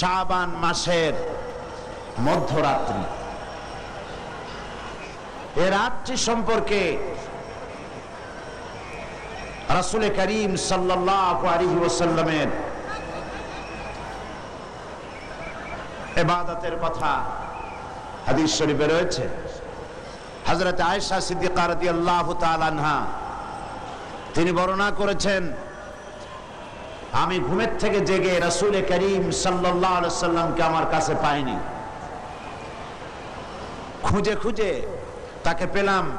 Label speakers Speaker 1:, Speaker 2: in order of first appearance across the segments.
Speaker 1: শাবান মাসের মধ্যরাত্রি। এ রাত্রি সম্পর্কে রাসুল করিম ওয়াসাল্লামের ইবাদতের কথা হাদিস শরীফে রয়েছে। হযরত আয়েশা সিদ্দিকা রাদিয়াল্লাহু তাআলা আনহা, তিনি বর্ণনা করেছেন আমি ঘুমের থেকে জেগে রাসূল করিম সাল্লামকে আমার কাছে পাইনি। খুঁজে খুঁজে তাকে পেলাম।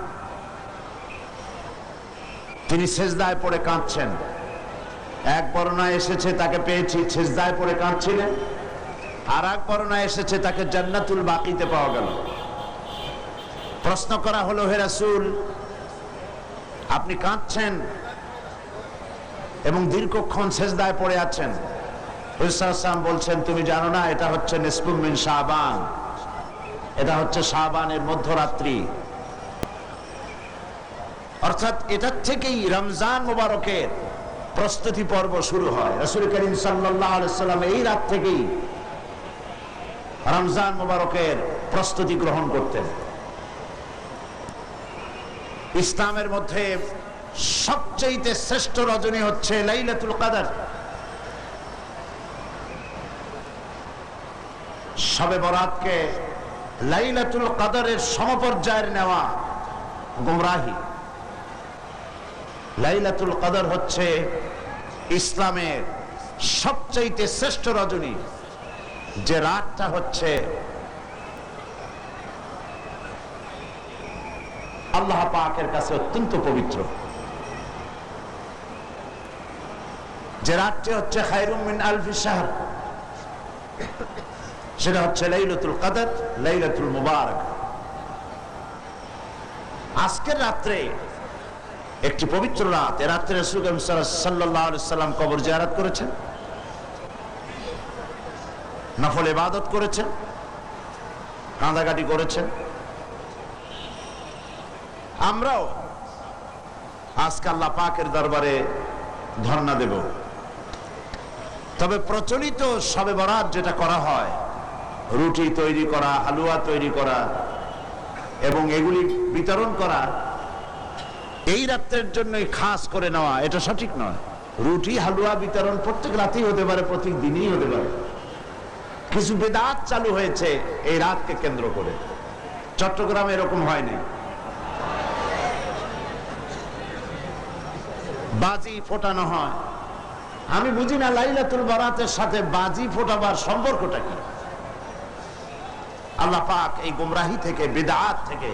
Speaker 1: তিনি সেজদায় পড়ে কাঁদছেন। এক বর্ণায় এসেছে তাকে পেয়েছি, সেজদায় পড়ে কাঁদছিলেন আর এক বর্ণায় এসেছে তাকে জান্নাতুল বাকিতে পাওয়া গেল। প্রশ্ন করা হলো, হে রাসূল, আপনি কাঁদছেন? এবং দীর্ঘক্ষণ সেজদায় পড়ে আছেন। হুসাম বলছেন, তুমি জানো না, এটা হচ্ছে নিসপুমিন শাহবান এটা হচ্ছে শাহবানের মধ্যরাত্রি। অর্থাৎ এটার থেকেই রমজান মোবারকের প্রস্তুতি পর্ব শুরু হয়। রসুল করিম সাল্লাম এই রাত থেকেই রমজান মোবারকের প্রস্তুতি গ্রহণ করতেন। ইসলামের মধ্যে সবচেয়ে শ্রেষ্ঠ রজনী হচ্ছে লাইলাতুল কাদার। সবে বরাতকে লাইলাতুল কাদারের সমপর্যায়ের নেওয়া গুমরাহি। লাইলাতুল কদর হচ্ছে ইসলামের সবচাইতে শ্রেষ্ঠ রজনী, যে রাতটা হচ্ছে আল্লাহ পাকের কাছে অত্যন্ত পবিত্র। যে রাতটি হচ্ছে খায়রুম মিন আলফি শাহর। সেটা হচ্ছে লাইলাতুল কদর, লাইলাতুল মুবারক। আজকের রাত্রে একটি পবিত্র রাত, এ রাত্রে সাল্লাম কবর জিয়ারাত করেছেন, নফল ইবাদত করেছেন, কাঁদাকাটি করেছেন। আমরাও আজকে আল্লাহ পাকের দরবারে ধর্ণা দেব। তবে প্রচলিত সবে বরাত যেটা করা হয়, রুটি তৈরি করা, হালুয়া তৈরি করা, এবং এগুলি বিতরণ করা, এই রাত্রের জন্যই খাস করে নেওয়া, এটা সঠিক নয়। রুটি, হালুয়া বিতরণ প্রত্যেক রাতেই হতে পারে, প্রত্যেক দিনই হতে পারে। কিছু বেদাত চালু হয়েছে এই রাতকে কেন্দ্র করে। চট্টগ্রামে এরকম হয়নি। বাজি ফোটানো হয়। আমি বুঝি না লাইলাতুল বারাতের সাথে বাজি ফোটাবার সম্পর্কটা কি? আল্লাহ পাক এই গুমরাহি থেকে, বেদাত থেকে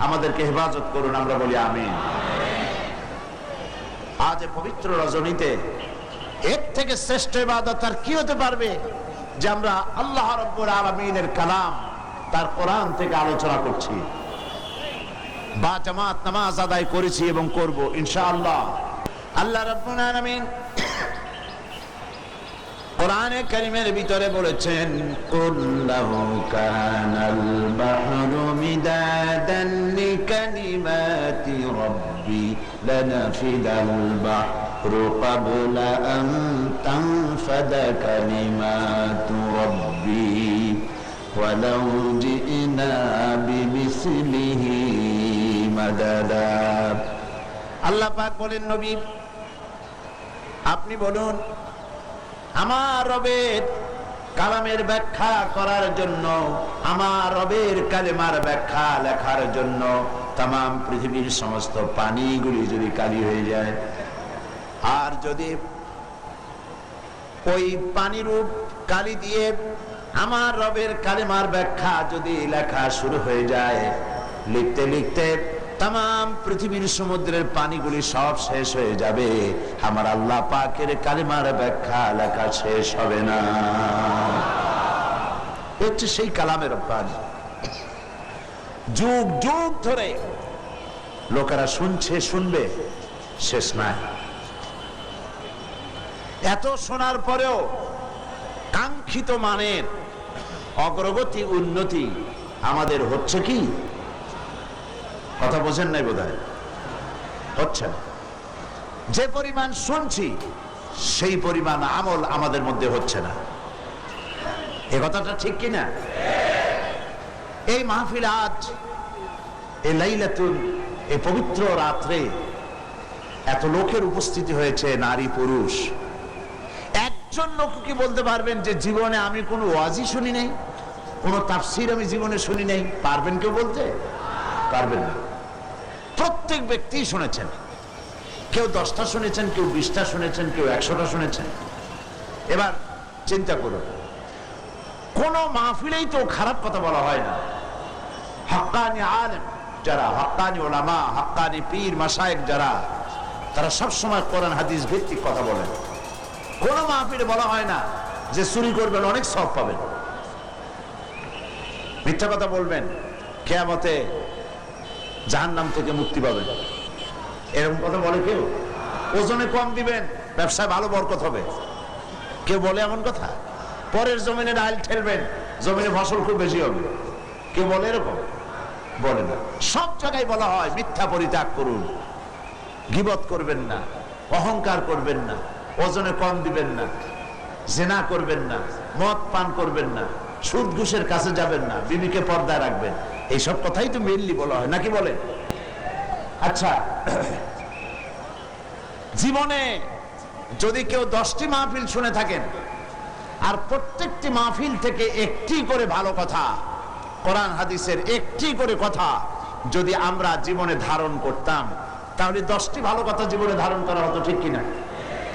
Speaker 1: আমাদেরকে হেফাজত করুন, আমরা বলি আমিন। আজ পবিত্র রজনীতে এর থেকে শ্রেষ্ঠ ইবাদত আর কি হতে পারবে? যে আমরা আল্লাহ রব্বুর আলমিনের কালাম তার কোরআন থেকে আলোচনা করছি। বা জামাত নামাজ আদায় করেছি এবং করব, ইনশাআল্লাহ। আল্লাহ রব্বুল আলমিন কোরআনে কারিমের ভিতরে বলেছেন কুল্লাহু কানাল বাহরু মিদাদান লিকালিমাতি রাব্বি লানাফিদাল বাহরু ক্বাবলা আন তানফাদা কালিমাতু রাব্বি ولو جئنا بمثله مددا আল্লাহ পাক বলেন নবী আপনি বলুন আমার রবের কালামের ব্যাখ্যা করার জন্য, আমার রবের কালেমার ব্যাখ্যা লেখার জন্য তাম পৃথিবীর সমস্ত পানিগুলি যদি কালি হয়ে যায়। আর যদি ওই পানিরূপ কালি দিয়ে আমার রবের কালেমার ব্যাখ্যা যদি লেখা শুরু হয়ে যায়, লিখতে লিখতে তাম পৃথিবীর সমুদ্রের পানিগুলি সব শেষ হয়ে যাবে। আমার আল্লাহ পাকের কালিমার ব্যাখ্যা লেখা শেষ হবে না। হচ্ছে সেই কালামের পানি যুগ যুগ ধরে লোকেরা শুনছে, শুনবে, শেষ নাই। এত শোনার পরেও কাঙ্ক্ষিত মানের অগ্রগতি, উন্নতি আমাদের হচ্ছে কি? কথা বোঝেন নাই বোধ হচ্ছে যে পরিমাণ শুনছি, সেই পরিমাণ আমল আমাদের মধ্যে হচ্ছে না। এ কথাটা ঠিক কিনা এই মাহফিল আজ, এই লাইলাতুল এই পবিত্র রাত্রে এত লোকের উপস্থিতি হয়েছে, নারী, পুরুষ। একজন লোক কি বলতে পারবেন যে জীবনে আমি কোনো ওয়াজি শুনি নাই? কোনো তাফসির আমি জীবনে শুনি নাই? পারবেন কেউ বলতে? পারবেন না। প্রত্যেক ব্যক্তি শুনেছেন। কেউ দশটা শুনেছেন, কেউ বিশটা শুনেছেন, কেউ একশোটা শুনেছেন। এবার চিন্তা করুন। কোন মাহফিলেই তো খারাপ কথা বলা হয় না। হাক্কানি আলেম যারা হাক্কানি ওলামা হাক্কানি পীর মাসায়েক যারা, তারা সবসময় কোরআন, হাদিস ভিত্তিক কথা বলেন। কোন মাহফিলে বলা হয় না যে চুরি করবেন, অনেক সব পাবেন। মিথ্যা কথা বলবেন। কেয়ামতে জাহান্নাম থেকে মুক্তি পাবেন এরকম কথা বলে কেউ? ওজনে কম দিবেন, ব্যবসায় ভালো বরকত হবে। কেউ বলে এমন কথা? পরের জমিনে ডাইল ঠেলবেন, জমিনে ফসল খুব বেশি হবে। কেউ বলে এরকম? বলে না। সব জায়গায় বলা হয়, মিথ্যা পরিত্যাগ করুন। গিবত করবেন না, অহংকার করবেন না, ওজনে কম দিবেন না, জেনা করবেন না, মদ পান করবেন না, সুদ ঘুষের কাছে যাবেন না, বিবিকে পর্দায় রাখবেন। এইসব কথাই তো মেনলি বলা হয়, নাকি বলেন আচ্ছা জীবনে যদি কেউ দশটি মাহফিল শুনে থাকেন, আর প্রত্যেকটি মাহফিল থেকে একটি করে ভালো কথা, কোরআন হাদিসের একটি করে কথা যদি আমরা জীবনে ধারণ করতাম, তাহলে দশটি ভালো কথা জীবনে ধারণ করা হতো ঠিক কিনা?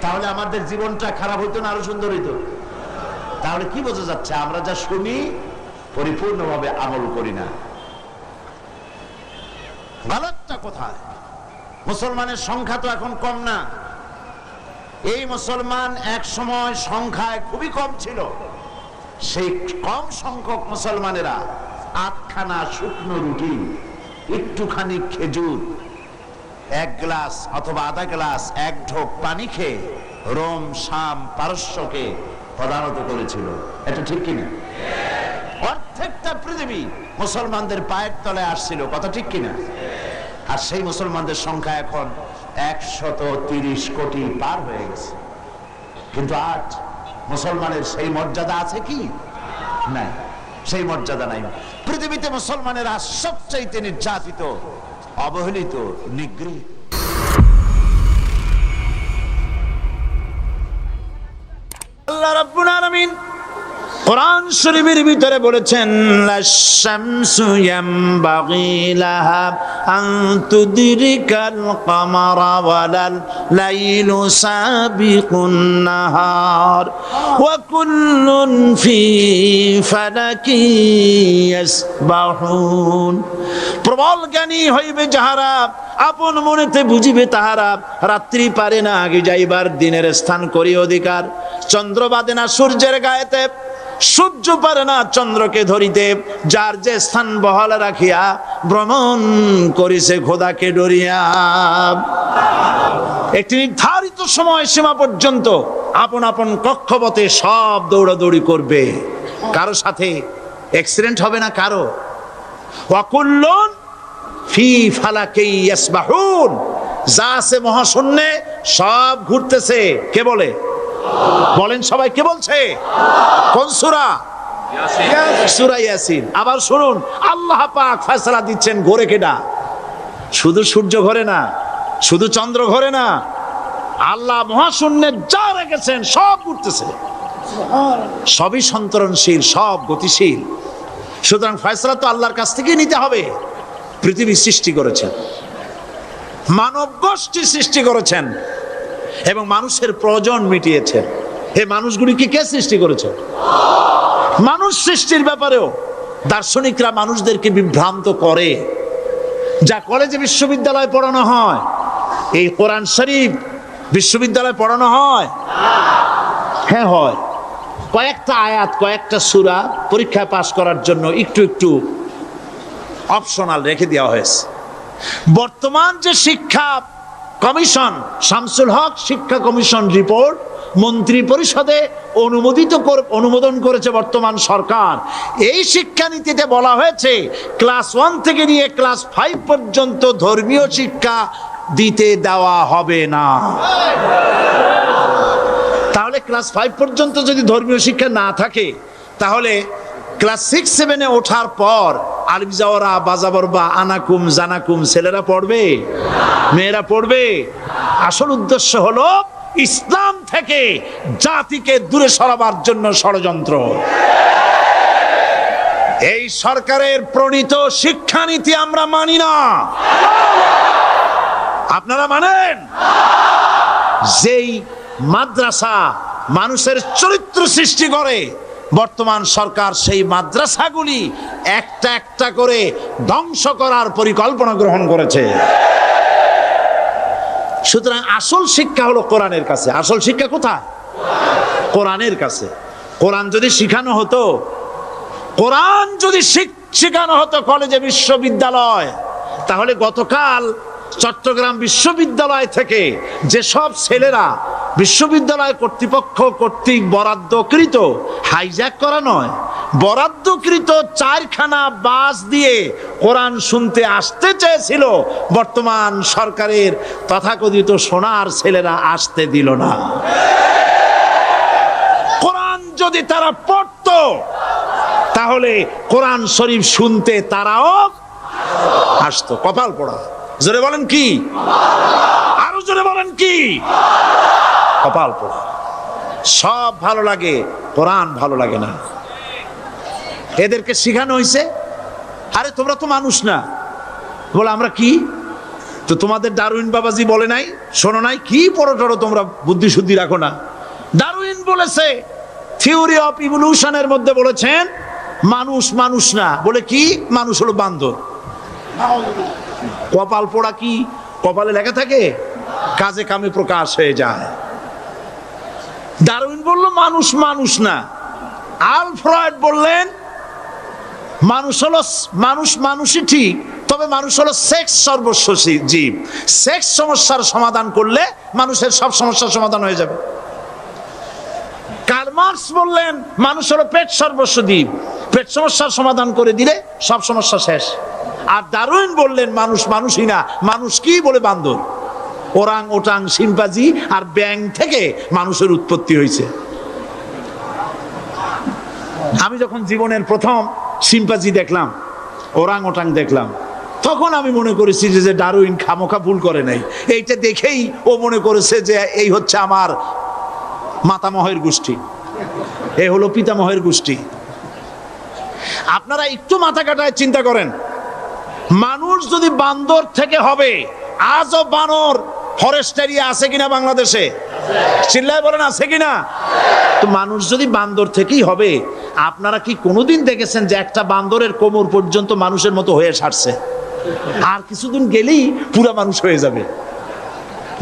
Speaker 1: তাহলে আমাদের জীবনটা খারাপ হইতো না আরও সুন্দর হইতো? তাহলে কি বোঝা যাচ্ছে, আমরা যা শুনি পরিপূর্ণভাবে আমল করি না। গলতটা কোথায়? মুসলমানের সংখ্যা তো এখন কম না। এই মুসলমান এক সময় সংখ্যায় খুবই কম ছিল। সেই কম সংখ্যক মুসলমানেরা আটখানা শুকনো রুটি, একটুখানি খেজুর, এক গ্লাস অথবা আধা গ্লাস, এক ঢোক পানি খেয়ে রোম, শাম, পারস্যকে প্রধানত করেছিল। এটা ঠিক কিনা? অর্ধেকটা পৃথিবী মুসলমানদের পায়ের তলে আসছিল। কথা ঠিক কিনা? আর সেই মুসলমানদের সংখ্যা এখন একশত তিরিশ কোটি পার হয়ে গেছে। কিন্তু আজ মুসলমানের সেই মর্যাদা আছে কি? নাই। সেই মর্যাদা নাই। পৃথিবীতে মুসলমানেরা সবচাইতে নির্যাতিত, অবহেলিত, নিগৃহীত। আল্লাহ রাব্বুল আলামিন কোরআন শরীফের ভিতরে বলেছেন লাইলু প্রবল জ্ঞানী হইবে যাহারা, আপন মনেতে বুঝিবে তাহারা, রাত্রি পারে না আগে যাইবার দিনের স্থান করি অধিকার। চন্দ্র বাদে না সূর্যের গায়েতে সূর্য পারে না চন্দ্রকে ধরিতে, যার যে স্থান বহাল রাখিয়া ভ্রমণ করিছে খোদাকে ডরিয়া। একটি নির্ধারিত সময় সীমা পর্যন্ত আপন আপন কক্ষপথে সব দৌড়াদৌড়ি করবে। কারও সাথে অ্যাক্সিডেন্ট হবে না কারও। ওয়াকুল্লুন ফি ফালাকি ইয়াসবাহুন। যা আছে মহাশূন্যে সব ঘুরতেছে। কে বলে? বলেন সবাই কে বলছে? কোন সুরা? সূরা ইয়াসিন। আবার শুনুন আল্লাহ পাক ফয়সালা দিচ্ছেন ঘোরে কেডা? শুধু সূর্য ঘরে না শুধু চন্দ্র ঘরে না আল্লাহ মহাশূন্যে যা রেখেছেন সব উঠতেছে। সবই সন্তরণশীল সব গতিশীল। সুতরাং ফয়সলা তো আল্লাহর কাছ থেকেই নিতে হবে। পৃথিবী সৃষ্টি করেছেন। মানব গোষ্ঠী সৃষ্টি করেছেন। এবং মানুষের প্রয়োজন মিটিয়েছে। এই মানুষগুলিকে কে সৃষ্টি করেছে? মানুষ সৃষ্টির ব্যাপারেও দার্শনিকরা মানুষদেরকে বিভ্রান্ত করে। যা কলেজে বিশ্ববিদ্যালয়ে পড়ানো হয়, এই কোরআন শরীফ বিশ্ববিদ্যালয়ে পড়ানো হয়? হ্যাঁ হয়। কয়েকটা আয়াত, কয়েকটা সুরা পরীক্ষায় পাশ করার জন্য একটু একটু অপশনাল রেখে দেওয়া হয়েছে। বর্তমান যে শিক্ষা কমিশন, শামসুল হক শিক্ষা কমিশন রিপোর্ট, মন্ত্রী পরিষদে অনুমোদিত অনুমোদন করেছে বর্তমান সরকার। এই শিক্ষানীতিতে বলা হয়েছে, ক্লাস ওয়ান থেকে নিয়ে ক্লাস ফাইভ পর্যন্ত ধর্মীয় শিক্ষা দিতে দেওয়া হবে না। তাহলে ক্লাস ফাইভ পর্যন্ত যদি ধর্মীয় শিক্ষা না থাকে, তাহলে ক্লাস সিক্স সেভেনে ওঠার পর আলিফ যাওয়ারা বাজাবর বা আনাকুম, জানাকুম, ছেলেরা পড়বে? মেয়েরা পড়বে? আসল উদ্দেশ্য হলো ইসলাম থেকে জাতিকে দূরে সরাবার জন্য ষড়যন্ত্র। এই সরকারের প্রণীত শিক্ষানীতি আমরা মানি না। আপনারা মানেন? যেই মাদ্রাসা মানুষের চরিত্র সৃষ্টি করে বর্তমান সরকার সেই মাদ্রাসাগুলি একটা একটা করে ধ্বংস করার পরিকল্পনা গ্রহণ করেছে। সুতরাং আসল শিক্ষা হলো কোরআনের কাছে। আসল শিক্ষা কোথায়? কোরআনের কাছে। কোরআন যদি শিখানো হতো, কোরআন যদি শিখ- শেখানো হতো কলেজে, বিশ্ববিদ্যালয়, তাহলে গতকাল চট্টগ্রাম বিশ্ববিদ্যালয় থেকে যেসব ছেলেরা বিশ্ববিদ্যালয় কর্তৃপক্ষ কর্তৃক বরাদ্দকৃত হাইজ্যাক করা নয়, বরাদ্দকৃত চারখানা বাস দিয়ে কোরআন শুনতে আসতে চেয়েছিল, বর্তমান সরকারের তথাকথিত সোনার ছেলেরা আসতে দিল না। কোরআন যদি তারা পড়তো, তাহলে কোরআন শরীফ শুনতে তারাও আসতো। কপাল পড়া। জোরে বলেন কি? আরও জোরে বলেন কি? কপাল সব ভালো লাগে, কোরআন ভালো লাগে না। এদেরকে শিখানো হয়েছে আরে তোমরা তো মানুষ না। বলে, আমরা কি? তো তোমাদের ডারউইন বাবাজি বলে নাই, শোনো নাই, কি পড়ো টড়ো তোমরা বুদ্ধি শুদ্ধি রাখো না। ডারউইন বলেছে, থিওরি অফ ইভলিউশনের মধ্যে বলেছেন, মানুষ মানুষ না। বলে, কি? মানুষ হলো বান্দর। কপাল পোড়া কি? কপালে লেখা থাকে? কাজে কামে প্রকাশ হয়ে যায়। মানুষ মানুষ না। আল ফ্রয়েড বললেন, মানুষ হলো মানুষ মানুষই ঠিক, তবে মানুষ হলো সেক্স সর্বস্ব জীব। সেক্স সমস্যার সমাধান করলে মানুষের সব সমস্যার সমাধান হয়ে যাবে। কার্ল মার্কস বললেন, মানুষ হলো পেট সর্বস্ব দ্বীপ পেট সমস্যার সমাধান করে দিলে সব সমস্যা শেষ। আর দারুইন বললেন, মানুষ মানুষই না। মানুষ কি বলে বান্দর? ওরাং ওটাং সিম্পাজি আর ব্যাং থেকে মানুষের উৎপত্তি হয়েছে। আমি যখন জীবনের প্রথম সিম্পাজি দেখলাম ওরাং ওটাং দেখলাম, তখন আমি মনে করেছি যে ডারুইন খামোখা ভুল করে নাই। এইটা দেখেই ও মনে করেছে যে, এই হচ্ছে আমার মাতামহের গোষ্ঠী। এ হলো পিতামহের গোষ্ঠী। আপনারা একটু মাথা কাটায় চিন্তা করেন। মানুষ যদি বান্দর থেকে হবে, আজও বানর ফরেস্ট এরিয়া আছে কিনা বাংলাদেশে? চিল্লায় বলেন, আছে কিনা? তো মানুষ যদি বান্দর থেকেই হবে, আপনারা কি কোনোদিন দেখেছেন যে একটা বান্দরের কোমর পর্যন্ত মানুষের মতো হয়ে সারছে? আর কিছুদিন গেলেই পুরা মানুষ হয়ে যাবে।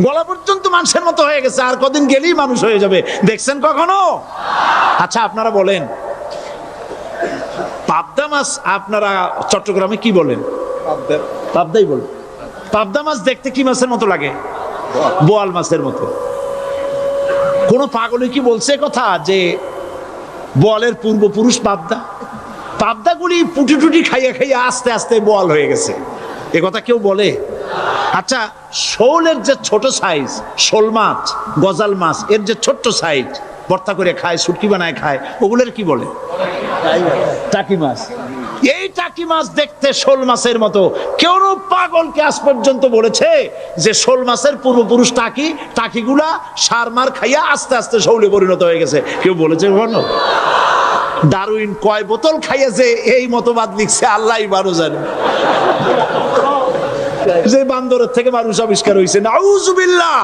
Speaker 1: গলা পর্যন্ত মানুষের মতো হয়ে গেছে, আর কদিন গেলেই মানুষ হয়ে যাবে। দেখছেন কখনো? আচ্ছা আপনারা বলেন, পাবদা মাছ আপনারা চট্টগ্রামে কি বলেন? পাবদাই বলেন পাবদা মাছ দেখতে কি মাছের মতো লাগে? বোয়াল। মাছের মতো। কোন পাগলে কি বলছে কথা যে বোয়ালের পূর্বপুরুষ পাবদা? পাবদাগুলি পুটি টুটি খাইয়া খাইয়া আস্তে আস্তে বোয়াল হয়ে গেছে। এ কথা কেউ বলে? আচ্ছা শোলের যে ছোট সাইজ শোল মাছ গজাল মাছ এর যে ছোট্ট সাইজ ভর্তা করে খায় শুটকি বানায় খায় ওগুলোর কি বলে? টাকি মাছ। এই টাকি মাছ দেখতে শোল মাছের মতো? কেউ পাগলকে আজ পর্যন্ত বলেছে যে শোল মাছের পূর্বপুরুষ টাকি, টাকিগুলা সার মার খাইয়া আস্তে আস্তে শৌলে পরিণত হয়ে গেছে। কেউ বলেছে কখনো ডারউইন কয় বোতল খাইয়া যে এই মতবাদ লিখছে, আল্লাহ বারো জানে। যে বান্দরের থেকে মানুষ আবিষ্কার হয়েছে নাউজুবিল্লাহ।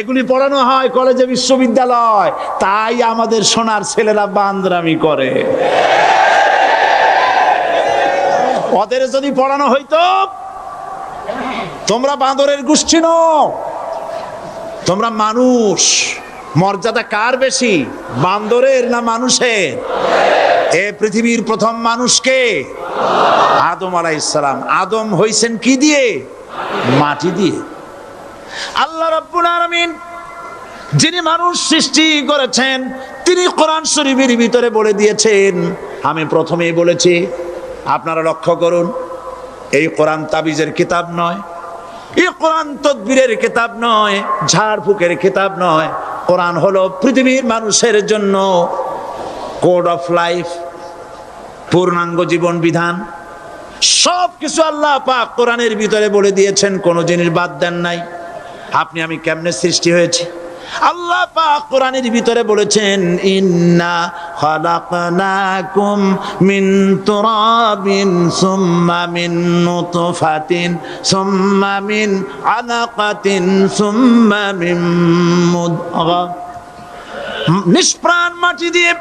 Speaker 1: এগুলি পড়ানো হয় কলেজে, বিশ্ববিদ্যালয়। তাই আমাদের সোনার ছেলেরা বান্দরামি করে। ওদের যদি পড়ানো হইতো, তোমরা বান্দরের গোষ্ঠী ন তোমরা মানুষ। মর্যাদা কার বেশি, বান্দরের না মানুষের? এ পৃথিবীর প্রথম মানুষকে আদম আলাইসালাম আদম হইছেন কি দিয়ে? মাটি দিয়ে। আল্লাহ রাব্বুল আলামিন যিনি মানুষ সৃষ্টি করেছেন, তিনি কোরআন শরীফের ভিতরে বলে দিয়েছেন। আমি প্রথমেই বলেছি আপনারা লক্ষ্য করুন, এই কোরআন তাবিজের কিতাব নয়, এই কোরআন তদবিরের কিতাব নয় ঝাড়ফুকের কিতাব নয়। কোরআন হলো পৃথিবীর মানুষের জন্য কোড অফ লাইফ, পূর্ণাঙ্গ জীবন বিধান। সব কিছু আল্লাহ পাক কোরআনের ভিতরে বলে দিয়েছেন, কোনো জিনিস বাদ দেন নাই। আপনি, আমি কেমনে সৃষ্টি হয়েছি? আল্লাহ পাক কোরআনের ভিতরে বলেছেন, ইন্না খালাকনাকুম নিষ্প্রাণ মাটি দিয়ে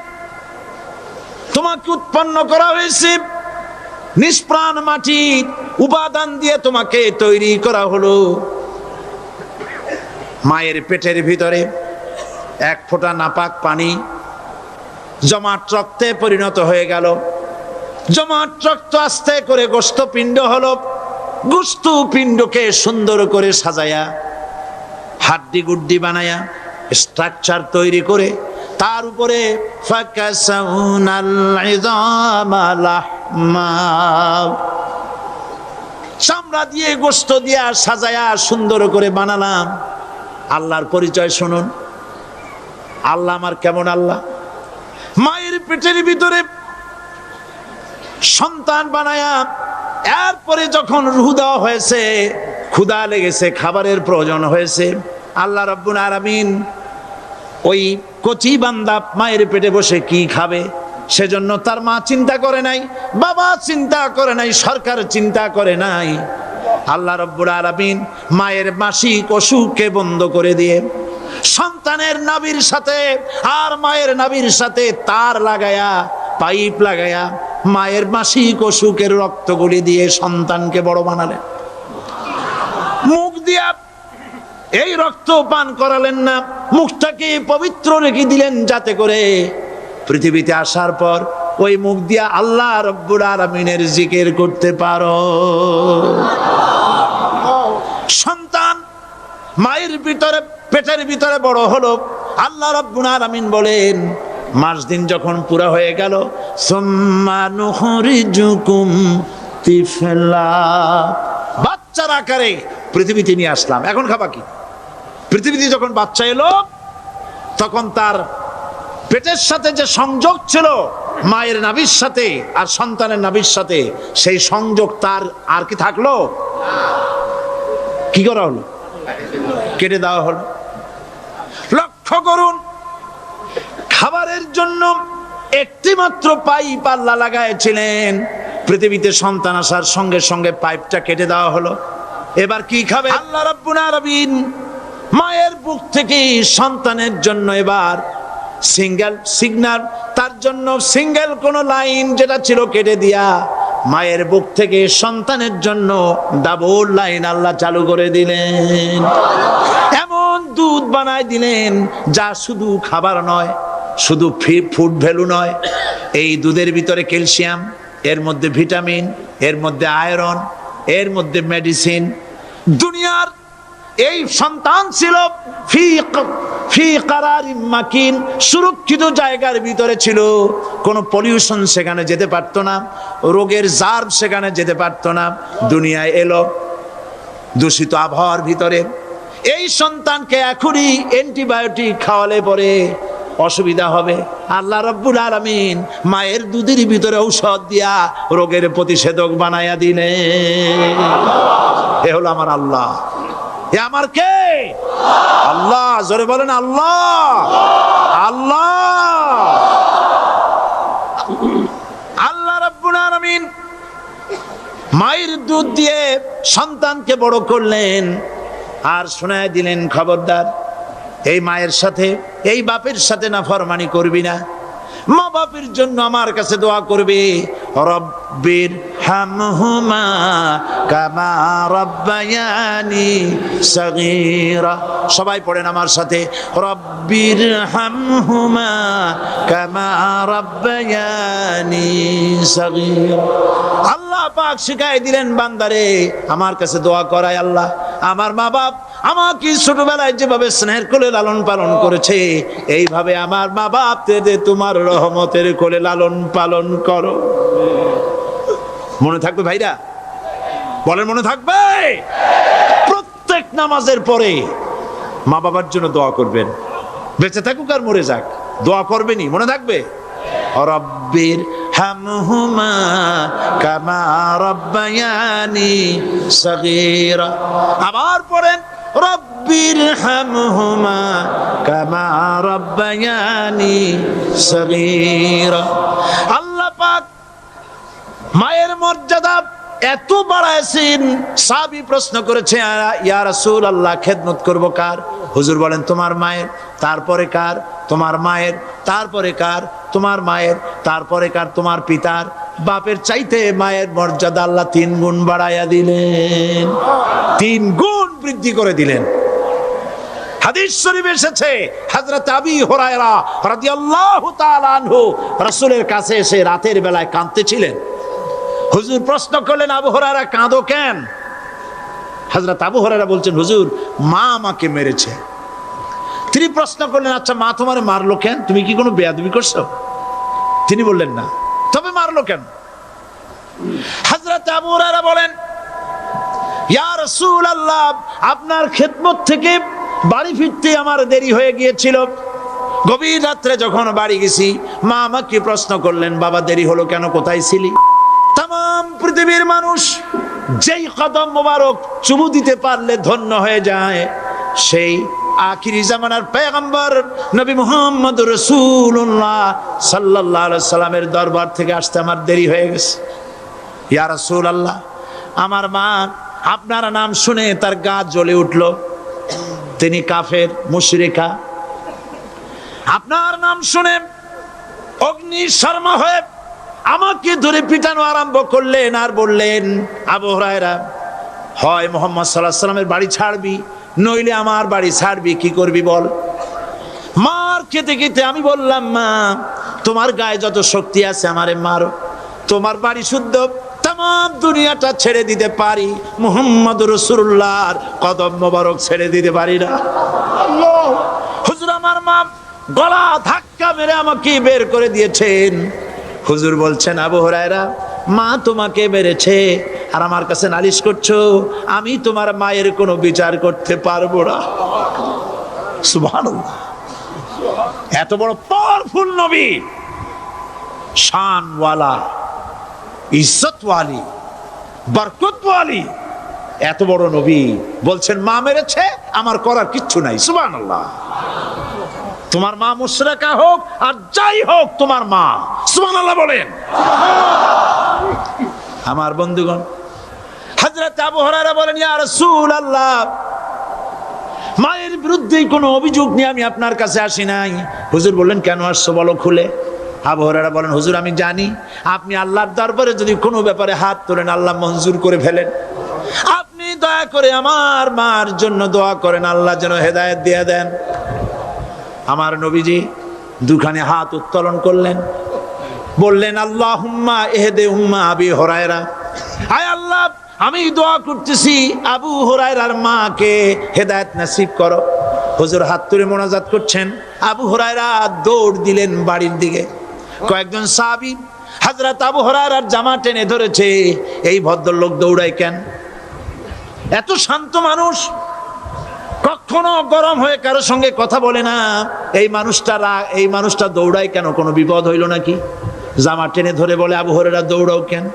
Speaker 1: তোমাকে উৎপন্ন করা হয়েছে। নিষ্প্রাণ মাটি উপাদান দিয়ে তোমাকে তৈরি করা হলো। মায়ের পেটের ভিতরে এক ফোঁটা নাপাক পানি জমাট রক্তে পরিণত হয়ে গেল। জমাট রক্ত আস্তে করে গোস্ত পিণ্ড হলো। গোস্ত পিণ্ডকে সুন্দর করে সাজায়া, হাড্ডি গুড্ডি বানায়া স্ট্রাকচার তৈরি করে, তার উপরে চামড়া দিয়ে গোস্ত দিয়া সাজায়া সুন্দর করে বানালাম। আল্লাহর পরিচয় শুনুন। আল্লাহ আমার কেমন আল্লাহ? মায়ের পেটের ভিতরে সন্তান বানায়া এরপরে যখন রুহু দেওয়া হয়েছে ক্ষুদা লেগেছে, খাবারের প্রয়োজন হয়েছে, আল্লাহ রব্বুল আরামিন ওই কচি বান্দা মায়ের পেটে বসে কি খাবে? সেজন্য তার মা চিন্তা করে নাই, বাবা চিন্তা করে নাই, সরকার চিন্তা করে নাই। আল্লাহ রব্বুল আলামিন মায়ের মাসিক অসুখকে বন্ধ করে দিয়ে সন্তানের নাবির সাথে আর মায়ের নাবির সাথে তার লাগায়া, পাইপ লাগায়া মায়ের মাসিক অসুখের রক্তগুলি দিয়ে সন্তানকে বড় বানালেন। মুখ দিয়া এই রক্ত পান করালেন না, মুখটাকে পবিত্র রেখে দিলেন যাতে করে পৃথিবীতে আসার পর ওই মুখ দিয়া আল্লাহ রব্বুর আলমিনের জিকির করতে পারো। সন্তান মায়ের ভিতরে, পেটের ভিতরে বড় হলো। আল্লাহ রব্বুল আলামিন বলেন, মাস দিন যখন পুরা হয়ে গেল বাচ্চার আকারে পৃথিবীতে নিয়ে আসলাম। এখন খাবা কি? পৃথিবীতে যখন বাচ্চা এলো, তখন তার পেটের সাথে যে সংযোগ ছিল, মায়ের নাভির সাথে আর সন্তানের নাভির সাথে, সেই সংযোগ তার আর কি থাকল? কি করা হলো? কেটে দেওয়া হলো। লক্ষ্য করুন, খাবারের জন্য একটি মাত্র পাইপ আল্লাহ লাগাইছিলেন পৃথিবীতে সন্তান আসার সঙ্গে সঙ্গে পাইপটা কেটে দেওয়া হলো। এবার কি খাবে? আল্লাহ রাব্বুল আলামিন মায়ের বুক থেকে সন্তানের জন্য এবার সিঙ্গেল সিগন্যাল তার জন্য সিঙ্গেল কোন লাইন যেটা ছিল কেটে দিয়া মায়ের বুক থেকে সন্তানের জন্য ডাবল লাইন আল্লাহ চালু করে দিলেন। এমন দুধ বানায় দিলেন, যা শুধু খাবার নয়, শুধু ফুড ভ্যালু নয়, এই দুধের ভিতরে ক্যালসিয়াম, এর মধ্যে ভিটামিন, এর মধ্যে আয়রন, এর মধ্যে মেডিসিন। দুনিয়ার এই সন্তান ছিল ফি মাকিন, সুরক্ষিত জায়গার ভিতরে ছিল। কোনো পলিউশন সেখানে যেতে পারতো না, রোগের জার্ভ সেখানে যেতে পারতো না, দুনিয়ায় এলো দূষিত আবহাওয়ার ভিতরে। এই সন্তানকে এখনই অ্যান্টিবায়োটিক খাওয়ালে পরে অসুবিধা হবে। আল্লাহ রব্বুল আলামিন মায়ের দুধের ভিতরে ঔষধ দিয়া রোগের প্রতিষেধক বানায়া দিলেন। এ হলো আমার আল্লাহ। আমার কে? আল্লাহ, জোরে বলেন আল্লাহ। আল্লাহ। আল্লাহ রব্বুল মায়ের দুধ দিয়ে সন্তানকে বড় করলেন আর শোনায় দিলেন, খবরদার, এই মায়ের সাথে, এই বাপের সাথে না ফরমানি করবি না। মা বাপের জন্য আমার কাছে দোয়া করবে। কামা সবাই পড়েন আমার সাথে। রব্বির হামহুমা কামা রব্বায়ানি সগীরা। আল্লাহ পাক শিখাই দিলেন বান্দারে, আমার কাছে দোয়া করায় আল্লাহ। আমার মা বাপ আমাকে ছোটবেলায় যেভাবে স্নেহের কোলে লালন পালন করেছে, এইভাবে আমার মা বাপ তেদে তোমার রহমতের কোলে লালন পালন করো। মনে থাকবে ভাইরা? বলেন, মনে থাকবে? প্রত্যেক নামাজের পরে মা বাবার জন্য দোয়া করবেন। বেঁচে থাকুক আর মরে যাক। দোয়া করবেনই, মনে থাকবে? রব্বির কামা রব্বায়ানি আবার পড়েন রব্বির কামা মায়ের মর্যাদা এত বাড়াইছেন সাবি প্রশ্ন করেছে আল্লাহ খেদমত কার? হুজুর বলেন, তোমার মায়ের, তারপরে কার? তোমার মায়ের, তারপরে কার? তোমার মায়ের, তারপরে কার? তোমার পিতার। বাপের চাইতে মায়ের মর্যাদা আল্লাহ তিন গুণ বাড়াইয়া দিলেন। তিন গুণ বৃদ্ধি করে দিলেন। কাছে রাতের বেলায় হুজুর প্রশ্ন করলেন, আবু কাঁদো বলছেন, হুজুর, মা আমাকে মেরেছে। তিনি প্রশ্ন করলেন আচ্ছা মা তোমারে মারলো কেন? তুমি কি কোনো বেয়াদবি করছ? তিনি বললেন, না। তবে মারলো কেন? হযরত আবু হুরায়রা বলেন রাসূলুল্লাহ, আপনার খেদমত থেকে বাড়ি ফিরতে আমার দেরি হয়ে গিয়েছিল। গভীর রাত্রে যখন বাড়ি গেছি, মা আমাকে প্রশ্ন করলেন, বাবা, দেরি হলো কেন? কোথায় ছিলি? তাম পৃথিবীর মানুষ যেই কদম মোবারক চুমু দিতে পারলে ধন্য হয়ে যায়, সেই আখিরি জামানার পেগম্বর নবী মোহাম্মদ রসুল্লাহ সাল্লাহ সাল্লামের দরবার থেকে আসতে আমার দেরি হয়ে গেছে। ইয়া রাসূল আল্লাহ আমার মা আপনার নাম শুনে তার গা জ্বলে উঠল। তিনি কাফের, মুশরিকা। আপনার নাম শুনে অগ্নি শর্মা হয়ে আমাকে ধরে পিটানো আরম্ভ করলেন আর বললেন, আবু হুরায়রা, হয় মোহাম্মদ সাল্লাহ সাল্লামের বাড়ি ছাড়বি, নইলে আমার বাড়ি ছাড়বি, কি করবি বল? মার খেতে খেতে আমি বললাম, মা, তোমার গায়ে যত শক্তি আছে আমারে মারো, তোমার বাড়ি শুদ্ধ তাম দুনিয়াটা ছেড়ে দিতে পারি। মোহাম্মদ রসুল্লাহর কদম মোবারক ছেড়ে দিতে পারি না। হুজুর আমার মা গলা ধাক্কা মেরে আমাকে বের করে দিয়েছেন। হুজুর বলছেন আবু হরায়রা মা তোমাকে মেরেছে আর আমার কাছে নালিশ করছ আমি তোমার মায়ের কোনো বিচার করতে পারব না। সুবহানাল্লাহ। এত বড় পাওয়ারফুল নবী। শানওয়ালা। ইজ্জতওয়ালি, বরকতওয়ালি। এত বড় নবী বলছেন, মা মেরেছে, আমার করার কিচ্ছু নাই। সুবহানাল্লাহ। তোমার মা মুশরাকা হোক আর যাই হোক, তোমার মা। সুবহানাল্লাহ বলেন। আমার বন্ধুগণ, হযরত আবু হুরায়রা বলেন, ইয়া রাসূলুল্লাহ, মায়ের বিরুদ্ধে কোনো অভিযোগ নিয়ে আমি আপনার কাছে আসি নাই। হুজুর বললেন, কেন আসছো বলো খুলে? আবহাওয়ারা বলেন, হুজুর, আমি জানি আপনি আল্লাহর দরবারে যদি কোনো ব্যাপারে হাত তোলেন, আল্লাহ মঞ্জুর করে ফেলেন। আপনি দয়া করে আমার মার জন্য দোয়া করেন, আল্লাহ যেন হেদায়েত দিয়ে দেন। আমার নবীজি দুখানে হাত উত্তোলন করলেন। বললেন আল্লাহ হুম্মা এহেদে হুম্মা আবি হরায়রা। আয় আল্লাহ, আমি দোয়া করতেছি, আবু হরায়রার মাকে হেদায়েত নাসিব করো। হুজুর হাত তুলে মোনাজাত করছেন। আবু হরায়রা দৌড় দিলেন বাড়ির দিকে। কয়েকজন সাহাবি হাজরা আবু আর জামা টেনে ধরেছে। এই ভদ্রলোক দৌড়ায় কেন? এত শান্ত মানুষ, কখনো গরম হয়ে কারও সঙ্গে কথা বলে না। এই মানুষটা এই মানুষটা দৌড়ায় কেন? কোনো বিপদ হইল নাকি? জামা টেনে ধরে বলে, আবু হরেরা দৌড়াও কেন?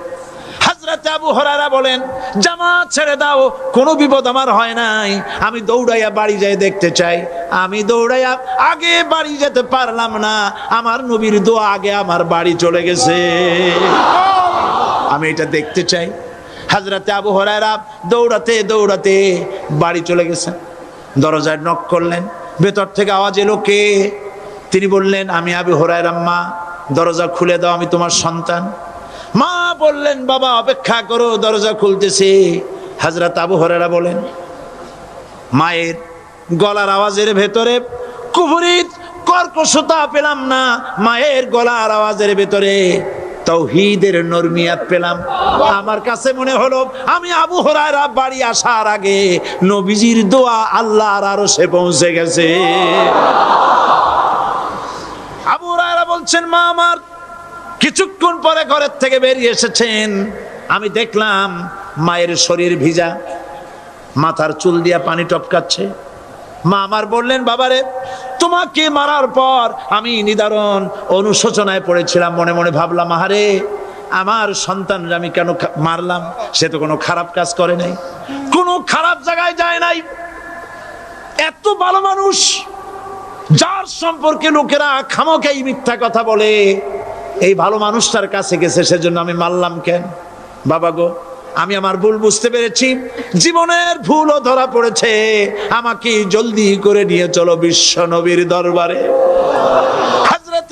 Speaker 1: হাজরাতে আবু হরারা বলেন জামা ছেড়ে দাও, কোনো বিপদ আমার হয় নাই। আমি দৌড়াইয়া বাড়ি যাই দেখতে চাই। আমি দৌড়াইয়া আগে বাড়ি যেতে পারলাম না। আমার নবীর দোয়া আগে আমার বাড়ি চলে গেছে। আমি এটা দেখতে চাই। হাজরাতে আবু হরায়রা দৌড়াতে দৌড়াতে বাড়ি চলে গেছেন। দরজায় নক করলেন। ভেতর থেকে আওয়াজ এলো কে? তিনি বললেন, আমি আবু হরায়রা মা দরজা খুলে দাও, আমি তোমার সন্তান। মা বললেন, বাবা, অপেক্ষা করো, দরজা খুলতেছে। হাজরাত আবু হরেরা বলেন, মায়ের গলার আওয়াজের ভেতরে কুফরিত কর্কশতা পেলাম না, মায়ের গলার আওয়াজের ভেতরে তৌহিদের নরমিয়াত পেলাম। আমার কাছে মনে হলো, আমি আবু হরায়রা বাড়ি আসার আগে নবীজির দোয়া আল্লাহর আরও সে পৌঁছে গেছে। আবু হরায়রা বলছেন, মা, আমার কিছুক্ষণ পরে ঘরের থেকে বেরিয়ে এসেছেন। আমি দেখলাম মায়ের শরীর ভিজা, মাথার চুল দিয়া পানি টপকাচ্ছে।
Speaker 2: মা আমার বললেন, বাবারে, তোমাকে মারার পর আমি নিদারণ অনুশোচনায় পড়েছিলাম। মনে মনে ভাবলাম, আহারে, আমার সন্তানরা আমি কেন মারলাম? সে তো কোনো খারাপ কাজ করে নাই। কোনো খারাপ জায়গায় যায় নাই। এত ভালো মানুষ, যার সম্পর্কে লোকেরা খামোকাই মিথ্যা কথা বলে। এই ভালো মানুষটার কাছে গেছে, সেজন্য আমি মারলাম কেন? বাবা গো, আমি আমার ভুল বুঝতে পেরেছি। জীবনের ভুলও ধরা পড়েছে। আমাকে জলদি করে নিয়ে চলো বিশ্ব নবীর দরবারে।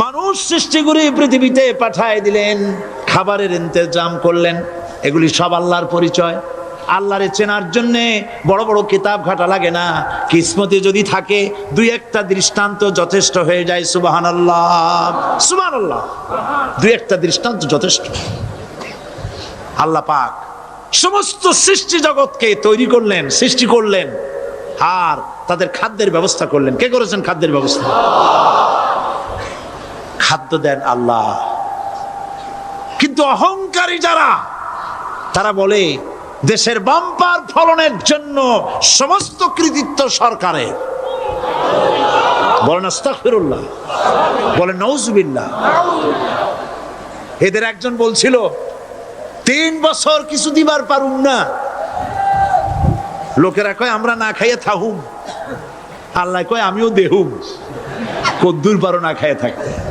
Speaker 2: মানুষ সৃষ্টি করে পৃথিবীতে পাঠায় দিলেন, খাবারের ইন্তজাম করলেন। এগুলি সব আল্লাহর পরিচয়। আল্লাহরে চেনার জন্য বড় বড় কিতাব ঘাটা লাগে না। কিসমতে যদি থাকে, দুই একটা দৃষ্টান্ত যথেষ্ট হয়ে যায় সুবাহান আল্লাহ সুবাহান আল্লাহ দুই একটা দৃষ্টান্ত যথেষ্ট। আল্লাহ পাক সমস্ত সৃষ্টি জগৎকে তৈরি করলেন, সৃষ্টি করলেন, আর তাদের খাদ্যের ব্যবস্থা করলেন। কে করেছেন খাদ্যের ব্যবস্থা? খাদ্য দেন আল্লাহ। কিন্তু অহংকারী যারা, তারা বলে, দেশের বাম্পার ফলনের জন্য সমস্ত কৃতিত্ব সরকারের। বলেন, আস্তাগফিরুল্লাহ। বলেন নৌজুবিল্লাহ এদের একজন বলছিল, তিন বছর কিছু দিবার পারুম না। লোকেরা কয়, আমরা না খাইয়ে থাহুম। আল্লাহ কয়, আমিও দেহুম। কদ্দুর পারো না খাইয়ে থাকতে।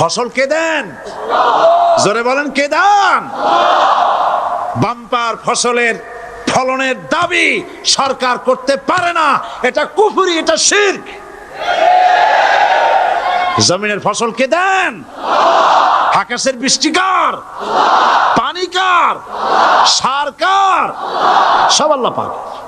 Speaker 2: ফসল কে দেন? জোরে বলেন, কে দেন? বাম্পার ফসলের ফলনের দাবি সরকার করতে পারে না। এটা কুফুরি, এটা শির্ক। জমিনের ফসল কে দেন? আকাশের বৃষ্টিকার। পানিকার। সারকার। সব আল্লাহ পাক।